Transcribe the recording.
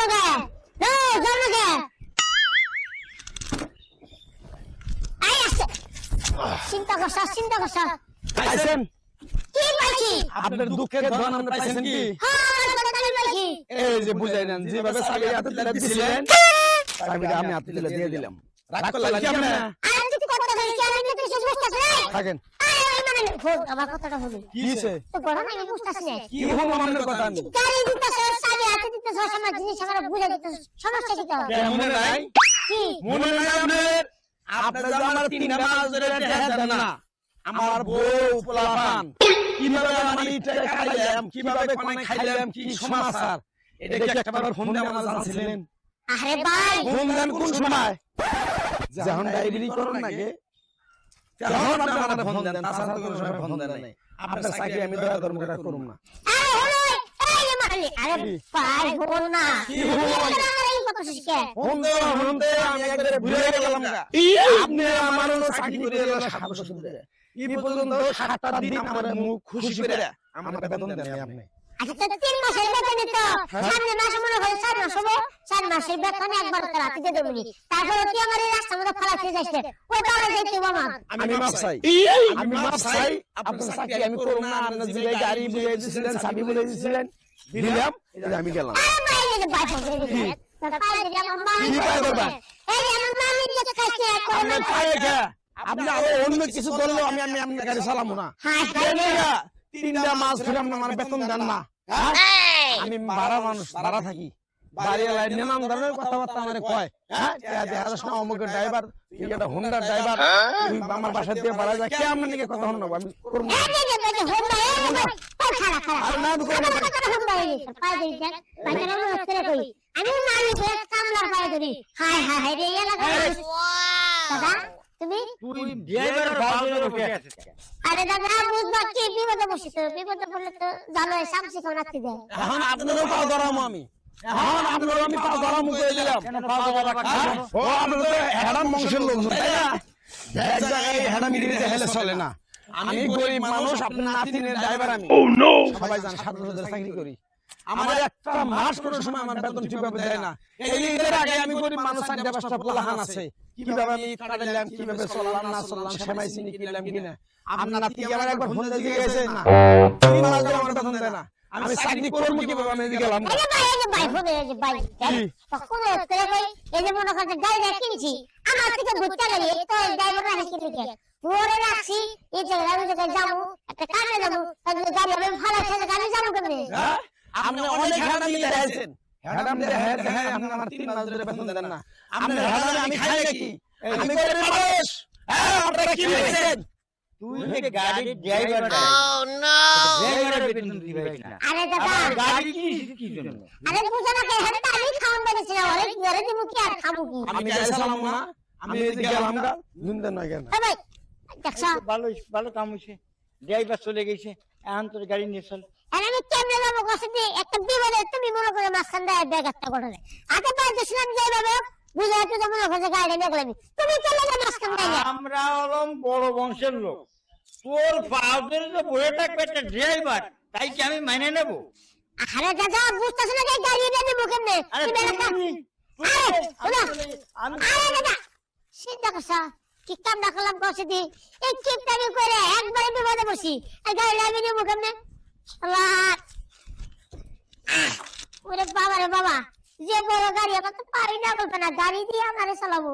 আইছো গে নো জন্ম গে আই আসছে চিন্তা করছ চিন্তা করছ পাইছেন কি পাইছি আপনার দুঃখের ধন আমরা পাইছেন কি এই যে বুঝাই নেন যেভাবে চাবি হাতে দিলে দিছিলেন চাবিটা আমি হাতে দিলে দিয়ে দিলাম রাগ করলেন কি আপনি আর তুই কথা কইছিস আমি কিছু বুঝতাছ না। থাকেন আমার কথাটা হবে কি হয়েছে? তো বড় না বুঝতাছ না কি হলো আমার কথা আমি গাড়ি দিতেছ দিতেছ আমার জিনিস আমার বুঝে দিতেছ সমস্যা কি তো মনে নাই? কি? মনে নাই আপনার আপনার যে আমার তিনটা মাস ধরে দেখা দেন না। আমার বউ পোলাপান কীভাবে আমি টাকা খাইলাম কীভাবে কোনে খাইলাম কি সমাচার? এটা কি একবার ফোন দিয়ে আমার জানছিলেন। আরে ভাই! ফোন দেন কোন সময়? যখন ডায়াবেটি করুন নাকি তখন আপনি আমার ফোন দেন তাছাড়া তো কোনো সময় ফোন দেন নাই। আপনার চাকরি আমি দয়া ধর্ম করে করুম না। আরে হলো এই কথা শিখে? ফোন দেওয়া ফোন দিয়ে আমি আপনি আচ্ছা তো তিন মাসের বেতন তো সামনে মাসে মনে হয় চাই। আমি চাই। আপনার চাকরি আমি আপনার গাড়ি বুঝে চাবি বুঝে দিয়েছিলেন দিলাম? আমি গেলাম। আরে ভাই এই যে ভাই ফোন করে দিছে পায়ে দিলে আমার মা কি পায়ে ধরবা? এই যে আমার মা নিজে খাইছে আপনি খায় খা আপনি আরও অন্য কিছু করলেও আমি আমি আপনার গাড়ি চালাবো না। হাই কেন গা? তিনটা মাস ধরে আপনি আমার বেতন দেন না। হ্যাঁ? আমি ভাড়া মানুষ ভাড়া থাকি। বাড়ি লাইন নানান ধরনের কথাবার্তা আমার কয়। হ্যাঁ? অমুকের ড্রাইভার তুই হুন্ডার ড্রাইভার আমার বাসা দিয়ে ভাড়া যায়। কে আপনার কথা শুনব? আমি করব আমি মারি হ্যাঁ? না এক জায়গায় ইংরেজি হেলে চলে না আমি গরিব মানুষ আপনার নাতিনের ড্রাইভার আমি। সবাই জান সাত বছর চাকরি করি। আমার একটা মাস কোনো সময় আমার বেতন ঠিকভাবে দেয় না। এই ঈদের আগে আমি গরিব মানুষ চারটা পাঁচটা পোলাহান আছে। কীভাবে আমি কাটাইলাম কীভাবে চললাম না চললাম সেমাই চিনি কিনলাম কিনা। আপনার নাতি আমার একবার ফোন দিয়ে গেছে না। তিন মাস ধরে আমার বেতন দেয় না। আমি চাকরি করব কীভাবে? আমি এদিকে গেলাম এই যে মনে করতে গাড়ি কিনছি আমার থেকে ঘুরতে গেলে তো ড্রাইভার রাখছি এই যে আমি যাব একটা কাজে যাব তাহলে গাড়ি আমি ভাড়া ছেড়ে গাড়ি যাব কেমনে? হ্যাঁ? আপনি অনেক হ্যাডাম দিয়ে দেখাইছেন হ্যাডাম দিয়ে হ্যাঁ আপনি আমার তিন মাস ধরে বেতন দেন না। আপনি হ্যাডামে আমি খাই নাকি? আমি গরিব মানুষ হ্যাঁ আপনারা কি বলছেন? তুই গাড়ির ড্রাইভার ড্রাইভারের বেতন দিতে না। আরে দাদা গাড়ি কিনিস কি জন্য? আরে বুঝো না কে হ্যাঁ আমি খাওয়ান বেড়েছি না অনেক ঘরে দিব কি আর খাব কি? আমি গাড়ি চালাম না। আমি এদিকে গেলাম গা দুনতে নয় কেন? ভাই দেখছ? ভালো ভালো কাম হয়েছে ড্রাইভার চলে গেছে এখন তোর গাড়ি নিয়ে চল। আর আমি কেমনে যাব কষ্ট দিয়ে? একটা বিপদে তুমি মনে করে মাঝখান দেয় ব্যাগ একটা আগে পাঁচ ছিলাম যাইভাবে তো মনে করছে গাড়ি নিয়ে গেলাম। তুমি চলে যাও মাঝখান দেয়। আমরা হলাম বড় বংশের লোক। তোর ফাউদের যে বয়ে থাকবে একটা ড্রাইভার তাই কি আমি মাইনে নেব? আরে দাদা বুঝতেছ না যে গাড়ি নিয়ে আরে, আরে দাদা চিন্তা করছা? কি কাম না করলাম করছে দি এই কিপটামি করে একবারে বিপদে বসি আর গাড়ি লাইবে নিয়ে মুখে। ওরে বাবা রে বাবা, যে বড় গাড়ি এখন তো পারি না বলতো না, গাড়ি দিয়ে আমারে চালাবো।